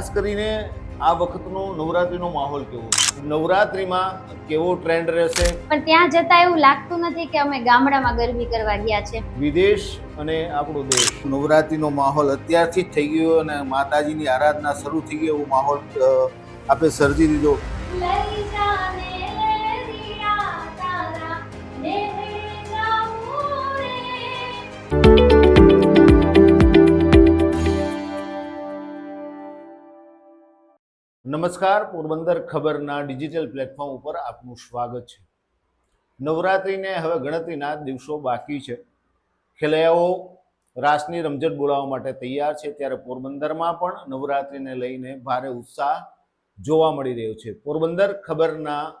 ખાસ કરીને આ વખતનો નવરાત્રીનો માહોલ કેવો નવરાત્રીમાં કેવો ટ્રેન્ડ રહેશે? પણ ત્યાં જતા એવું લાગતું નથી કે અમે ગામડામાં ગરબી કરવા ગયા છે. વિદેશ અને આપણો દેશ. નવરાત્રીનો માહોલ અત્યારથી જ થઈ ગયો અને માતાજીની આરાધના શરૂ થઈ ગઈ એવો માહોલ આપે સર્જી દીધો. લઈ જાને નમસ્કાર, પોરબંદર ખબરના ડિજિટલ પ્લેટફોર્મ ઉપર આપનું સ્વાગત છે. નવરાત્રિને હવે ગણતરીના દિવસો બાકી છે. ખેલૈયાઓ રાસની રમઝટ બોલાવવા માટે તૈયાર છે. ત્યારે પોરબંદરમાં પણ નવરાત્રિને લઈને ભારે ઉત્સાહ જોવા મળી રહ્યો છે. પોરબંદર ખબરના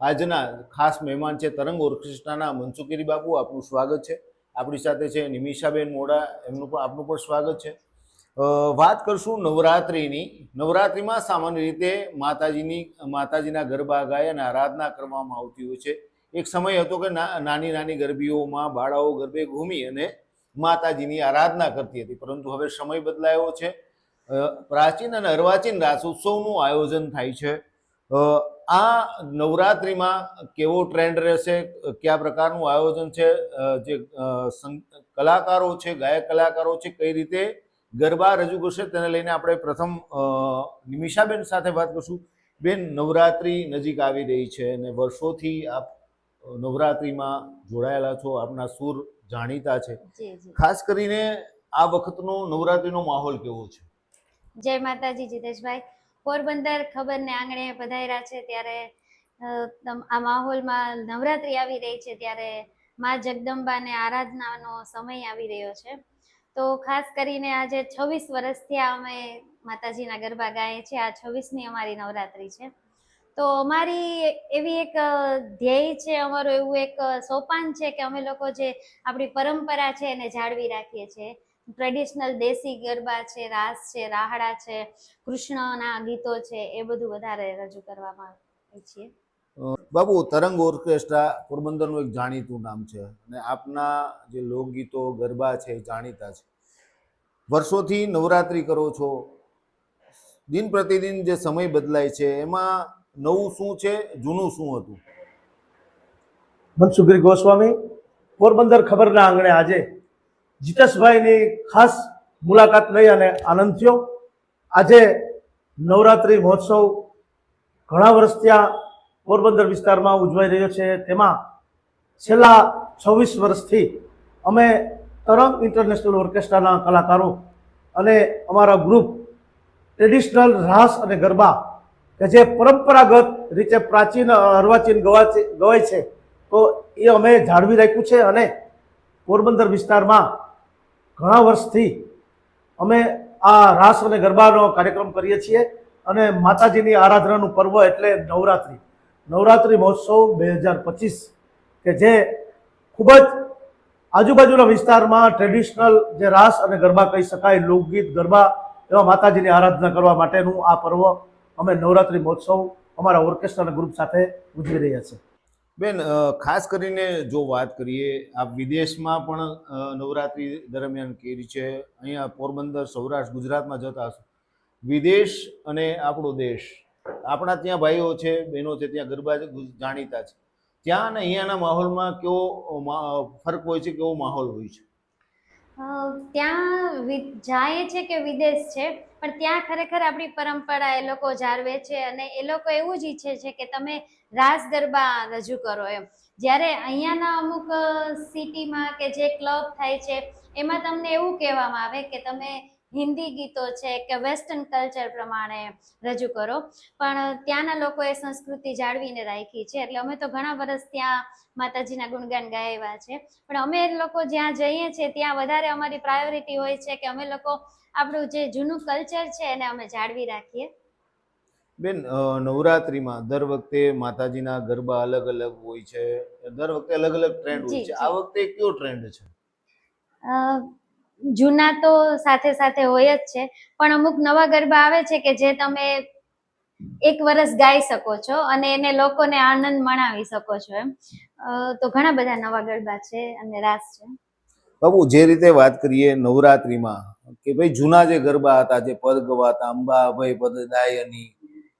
આજના ખાસ મહેમાન છે તરંગ ઓર્કેસ્ટ્રાના મનસુખગીરી બાપુ, આપનું સ્વાગત છે. આપણી સાથે છે નિમિષાબેન મોડા, એમનું પણ આપનું પણ સ્વાગત છે. વાત કરશું નવરાત્રિની. નવરાત્રિમાં સામાન્ય રીતે માતાજીની, માતાજીના ગરબા ગાય અને આરાધના કરવામાં આવતી હોય છે. એક સમય હતો કે નાની નાની ગરબીઓમાં બાળાઓ ગરબે ઘૂમી અને માતાજીની આરાધના કરતી હતી. પરંતુ હવે સમય બદલાયો છે. પ્રાચીન અને અર્વાચીન રાસ ઉત્સવનું આયોજન થાય છે. આ નવરાત્રિમાં કેવો ટ્રેન્ડ રહેશે? કયા પ્રકારનું આયોજન છે? જે કલાકારો છે, ગાયક કલાકારો છે, કઈ રીતે ગરબા રજૂ કરશે તેને લઈને આપણે પ્રથમ નિમિષાબેન સાથે વાત કરશું. બેન નવરાત્રી નજીક આવી રહી છે અને વર્ષોથી આપ નવરાત્રીમાં જોડાયેલા છો આપના સુર જાણીતા છે. ખાસ કરીને આ વખતનો નવરાત્રીનો માહોલ કેવો છે? જય માતાજી જીતેશભાઈ. પોરબંદર ખબરને આંગણે પધાર્યા છે ત્યારે આ માહોલમાં નવરાત્રી આવી રહી છે ત્યારે મા જગદંબાને આરાધનાનો સમય આવી રહ્યો છે. તો ખાસ કરીને આજે છવ્વીસ વર્ષથી અમે માતાજીના ગરબા ગાઈએ છીએ. આ છવ્વીસની અમારી નવરાત્રી છે. તો અમારી એવી એક ધ્યેય છે, અમારું એવું એક સોપાન છે કે અમે લોકો જે આપણી પરંપરા છે એને જાળવી રાખીએ છીએ. ટ્રેડિશનલ દેશી ગરબા છે, રાસ છે, રાહડા છે, કૃષ્ણના ગીતો છે, એ બધું વધારે રજૂ કરવામાં આવે છીએ બાબુ, તરંગ ઓર્કેસ્ટ્રા પોરબંદરનું એક જાણીતું નામ છે અને આપના જે લોકગીતો, ગરબા છે એ જાણીતા છે. વર્ષોથી નવરાત્રિ કરો છો. દિન પ્રતિદિન જે સમય બદલાય છે, એમાં નવું શું છે, જૂનું શું હતું? મનસુખગીરી ગોસ્વામી, પોરબંદર ખબરના આંગણે આજે જીતેશભાઈની ખાસ મુલાકાત લઈ અને આનંદ થયો. આજે નવરાત્રિ મહોત્સવ ઘણા વર્ષ ત્યાં પોરબંદર વિસ્તારમાં ઉજવાઈ રહ્યો છે. તેમાં છેલ્લા છવ્વીસ વર્ષથી અમે તરંગ ઇન્ટરનેશનલ ઓર્કેસ્ટ્રાના કલાકારો અને અમારા ગ્રુપ ટ્રેડિશનલ રાસ અને ગરબા કે જે પરંપરાગત રીતે પ્રાચીન, અર્વાચીન ગવાય છે, તો એ અમે જાળવી રાખ્યું છે અને પોરબંદર વિસ્તારમાં ઘણા વર્ષથી અમે આ રાસ અને ગરબાનો કાર્યક્રમ કરીએ છીએ અને માતાજીની આરાધનાનું પર્વ એટલે નવરાત્રિ. નવરાત્રિ મહોત્સવ બે હજાર પચીસ, કે જે ખૂબ જ આજુબાજુના વિસ્તારમાં ટ્રેડિશનલ જે રાસ અને ગરબા કહી શકાય, લોકગીત, ગરબા એવા માતાજીની આરાધના કરવા માટેનું આ પર્વ અમે નવરાત્રિ મહોત્સવ અમારા ઓર્કેસ્ટ્રાના ગ્રુપ સાથે ઉજવી રહ્યા છીએ. બેન ખાસ કરીને જો વાત કરીએ આપ વિદેશમાં પણ નવરાત્રિ દરમિયાન કેરી છે. અહીંયા પોરબંદર, સૌરાષ્ટ્ર, ગુજરાતમાં જતા વિદેશ અને આપણો દેશ આપણા ત્યાં ભાઈઓ છે, બહેનો છે, ત્યાં ગરબા છે જાણીતા છે. ત્યાં અને અહીંયાના માહોલમાં કેવો ફરક હોય છે, કેવો માહોલ હોય છે? ત્યાં જાય છે કે વિદેશ છે, પણ ત્યાં ખરેખર આપણી પરંપરા એ લોકો જાળવે છે અને એ લોકો એવું જ ઈચ્છે છે કે તમે રાસ ગરબા રજૂ કરો એમ. જ્યારે અહીંયાના અમુક સિટીમાં કે જે ક્લબ થાય છે, એમાં તમને એવું કહેવામાં આવે કે તમે હિન્દી ગીતો છે કે વેસ્ટર્ન કલ્ચર પ્રમાણે રજૂ કરો. પણ ત્યાંના લોકોએ સંસ્કૃતિ જાળવીને રાખી છે. એટલે અમે તો ઘણા વર્ષ ત્યાં માતાજીના ગુણગાન ગાયા છે. પણ અમે લોકો જ્યાં જઈએ છીએ ત્યાં વધારે અમારી પ્રાયોરિટી હોય છે કે અમે લોકો આપણું જે જૂનું કલ્ચર છે એને અમે જાળવી રાખીએ. બેન નવરાત્રિમાં દર વખતે માતાજીના ગરબા અલગ અલગ હોય છે. દર વખતે અલગ અલગ ટ્રેન્ડ હોય છે. આ વખતે કયો ટ્રેન્ડ છે? જૂના તો સાથે સાથે હોય જ છે પણ અમુક નવા ગરબા આવે છે કે જે તમે એક વર્ષ ગાઈ શકો છો અને એને લોકોને આનંદ મણાવી શકો છો એમ. તો ઘણા બધા નવા ગરબા છે અને રાસ છે. બાબુ જે રીતે વાત કરીએ નવરાત્રિમાં કે ભાઈ જૂના જે ગરબા હતા જે પદ ગવાતા અંબા અભય પદ દાયની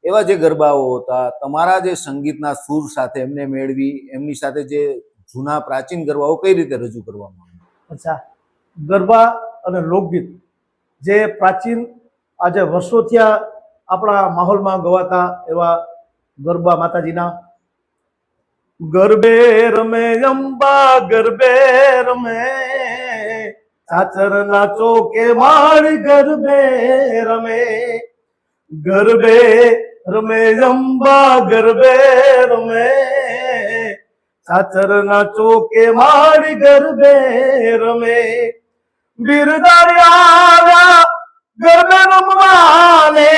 એવા જે ગરબાઓ હતા તમારા જે સંગીતના સૂર સાથે એમને મેળવી એમની સાથે જે જૂના પ્રાચીન ગરબાઓ કઈ રીતે રજૂ કરવામાં આવે અચ્છા ગરબા અને લોકગીત જે પ્રાચીન આજે વર્ષોથી આપણા માહોલમાં ગવાતા એવા ગરબા માતાજીના. ગરબે રમે અંબા, ગરબે રમે સાચર નાચો કે માળ ગરબે રમે. ગરબે રમે અંબા, ગરબે રમે સાચર નાચો કે માળ ગરબે રમે. બિરદાર્યા ગરબે રમવાને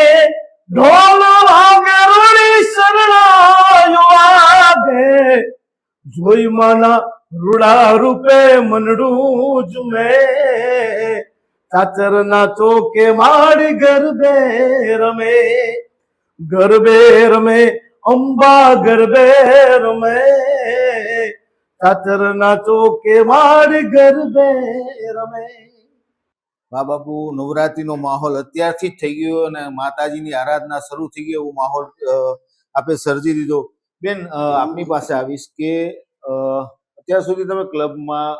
ઢોલ વાગે રૂડી શરણાયો વાગે જોઈ માના રૂડા રૂપે મનડું જુમે ચાચર નાચો કે માડી ગરબે રમે. ગરબે રમે, અંબા ગરબે રમે. ચાચર નાચો કે માડી ગરબે રમે. બા બાપુ નવરાત્રીનો માહોલ અત્યારથી જ થઈ ગયો અને માતાજીની આરાધના શરૂ થઈ ગઈ. એવો માહોલ આપે સર્જી દીધો. બેન આપની પાસે આવીશ કે અત્યાર સુધી તમે ક્લબમાં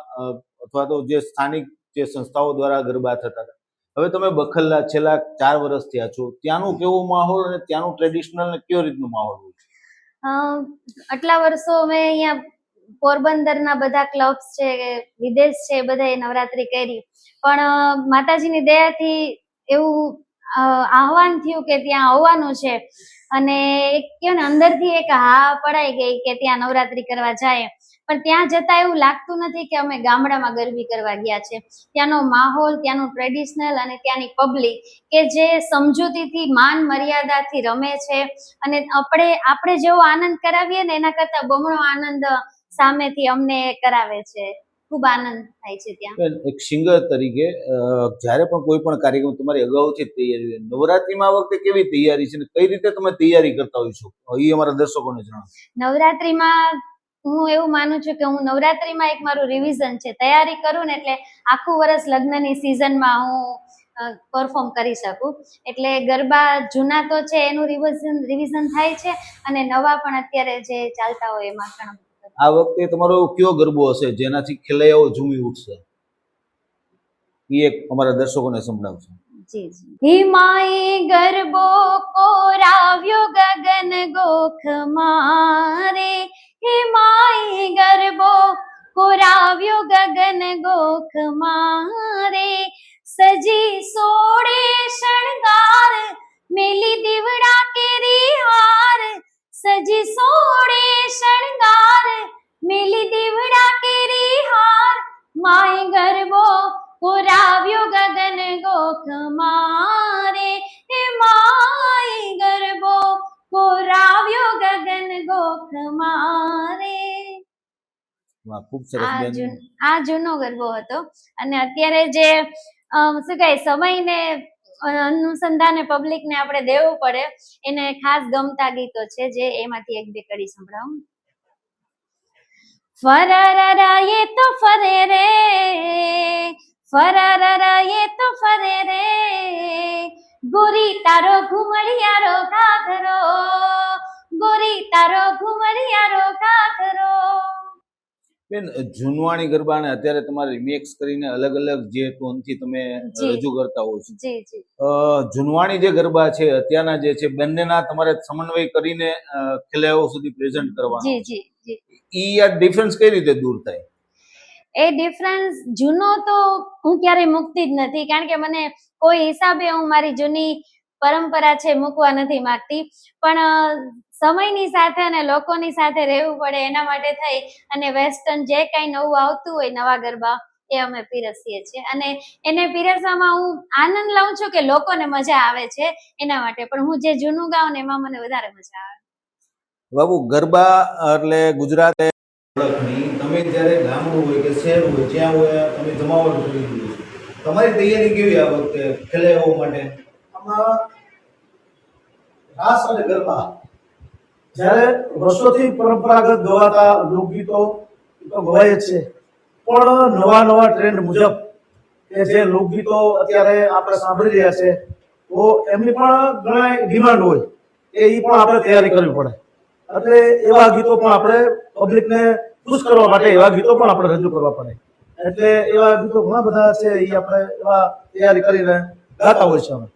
અથવા તો જે સ્થાનિક જે સંસ્થાઓ દ્વારા ગરબા થતા હતા. હવે તમે બખલ્લા છેલ્લા ચાર વર્ષ થયા છો. ત્યાંનું કેવો માહોલ અને ત્યાંનું ટ્રેડિશનલ ને કેવો રીતનું માહોલ હોય છે? આટલા વર્ષો અમે અહીંયા પોરબંદરના બધા ક્લબ્સ છે, વિદેશ છે બધાએ નવરાત્રી કરી. પણ માતાજીની દયાથી એવું આહવાન થયું કે ત્યાં આવવાનું છે. અને કયો ને, અંદરથી એક હા પડાઈ ગઈ કે ત્યાં નવરાત્રી કરવા જાય. પણ ત્યાં જતા એવું લાગતું નથી કે અમે ગામડામાં ગરબી કરવા ગયા છે. ત્યાંનો માહોલ, ત્યાંનું ટ્રેડિશનલ અને ત્યાંની પબ્લિક કે જે સમજૂતીથી, માન મર્યાદાથી રમે છે. અને આપણે આપણે જેવો આનંદ કરાવીએ ને, એના કરતા બમણો આનંદ સામેથી અમને કરાવે છે. ખૂબ આનંદ થાય છે ત્યાં. એક સિંગર તરીકે જ્યારે પણ કોઈ પણ કાર્યક્રમ તમારી અગાઉથી તૈયારી નવરાત્રિમાં આ વખતે કેવી તૈયારી છે અને કઈ રીતે તમે તૈયારી કરતા હોય છો? એ અમારા દર્શકોને જણાવો. નવરાત્રીમાં હું એવું માનું છું કે હું નવરાત્રીમાં એક મારું રિવિઝન છે. તૈયારી કરું ને એટલે આખું વર્ષ લગ્નની સિઝનમાં હું પરફોર્મ કરી શકું. એટલે ગરબા જૂના તો છે એનું રિવિઝન રિવિઝન થાય છે અને નવા પણ અત્યારે જે ચાલતા હોય એમાં ઘણા. આ વખતે તમારો કયો ગરબો હશે? જેનાથી ખેલૈયાઓ ઝૂમી ઉઠશે? એ એક અમારા દર્શકોને સંભળાવશે. ગરબો કોરાવ્યો ગગન ગોખ મારે. હિમાઈ ગરબો કોરાવ્યો ગગન ગોખ મારે. વાહ ખૂબ સરસ આ બેન. આ જૂનો ગરબો હતો. અને અત્યારે જે શું કહે સમયને અનુસંધાને પબ્લિકને આપણે દેવું પડે એને ખાસ ગમતા ગીતો છે જે એમાંથી એક બે કરી સંભળાવું. ફરરરા એ તો ફરે રે ફરરરા એ તો ફરે રે ગોરી તારો ઘુમડિયારો ઘાઘરો ગોરી તારો ઘુમડિયારો ઘાઘરો. બેન જૂનવાણી ગરબા ને અત્યારે તમારે રિમેક્સ કરીને અલગ અલગ જે ટોનથી તમે. રજૂ કરતા હો છો. જૂનવાણી જે ગરબા છે અત્યારના જે છે બંનેના તમારે સમન્વય કરીને ખેલાયો સુધી પ્રેઝન્ટ કરવાના જી જી જી. ઈ આ ડિફરન્સ કઈ રીતે દૂર થાય? એ ડિફરન્સ જૂનો તો હું ક્યારેય મૂકતી જ નથી કારણ કે મને કોઈ હિસાબે હું મારી જૂની પરંપરા છે મૂકવા નથી માંગતી. પણ સમયની સાથે અને લોકોની સાથે રહેવું પડે એના માટે થઈ અને વેસ્ટર્ન જે કાંઈ નવું આવતું હોય નવા ગરબા એ અમે પીરસીએ છીએ. અને એને પીરસવામાં હું આનંદ લઉં છું કે લોકોને મજા આવે છે એના માટે. પણ હું જે જૂનું ગાઉં ને એમાં મને વધારે મજા આવે. બાબુ ગરબા એટલે ગુજરાત તમે જ્યારે ગામડું હોય કે શહેર હોય જ્યાં હોય તમે જમાવટ કરી દીધું તમારી તૈયારી કેવી આ વખતે ખેલાવવા માટે? આમાં રાસ અને ગરબા. જ્યારે વર્ષોથી પરંપરાગત ગવાતા લોકગીતો તો ગવાય જ છે. પણ નવા નવા ટ્રેન્ડ મુજબ કે જે લોકગીતો અત્યારે આપણે સાંભળી રહ્યા છે, તો એમની પણ ઘણા ડિમાન્ડ હોય એ પણ આપણે તૈયારી કરવી પડે. એટલે એવા ગીતો પણ આપણે પબ્લિકને ખુશ કરવા માટે એવા ગીતો પણ આપણે રજૂ કરવા પડે. એટલે એવા ગીતો ઘણા બધા છે એ આપણે એવા તૈયારી કરીને ગાતા હોય છે અમે.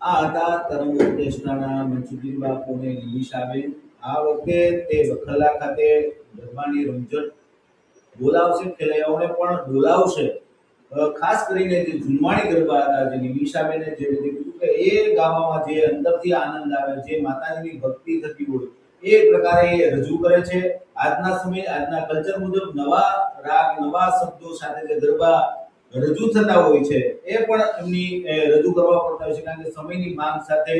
આ હતા તરંગ ઓર્કેસ્ટ્રાના મંચુદીન બાપુ અને નિમિષાબેન આ વખતે તે વખલા ખાતે ગરબાની રમઝટ બોલાવશે, ખેલૈયાઓને પણ બોલાવશે. ખાસ કરીને જે જુનવાણી ગરબા હતા, જે નિમિષાબેને જે રીતે કીધું કે એ ગાવામાં જે અંદરથી આનંદ આવે, જે માતાજીની ભક્તિ થતી હોય, એ પ્રકારે રજૂ કરે છે. આજના સમય, આજના કલ્ચર મુજબ નવા રાગ, નવા શબ્દો સાથે જે ગરબા રજૂ થતા હોય છે, એ પણ એમની રજૂ કરવા પડતા હોય છે, કારણ કે સમયની માંગ સાથે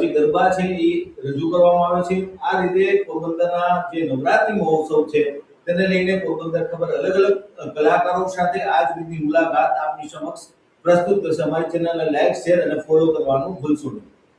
જે ગરબા છે, એ રજૂ કરવામાં આવે છે. આ રીતે પોરબંદરના જે નવરાત્રી મહોત્સવ છે, તેને લઈને પોરબંદર ખબર અલગ અલગ કલાકારો સાથે આજ રીતની મુલાકાત આપની સમક્ષ પ્રસ્તુત કરશે અમારી ચેનલને લાઈક શેર અને ફોલો કરવાનું ભૂલશો નહીં.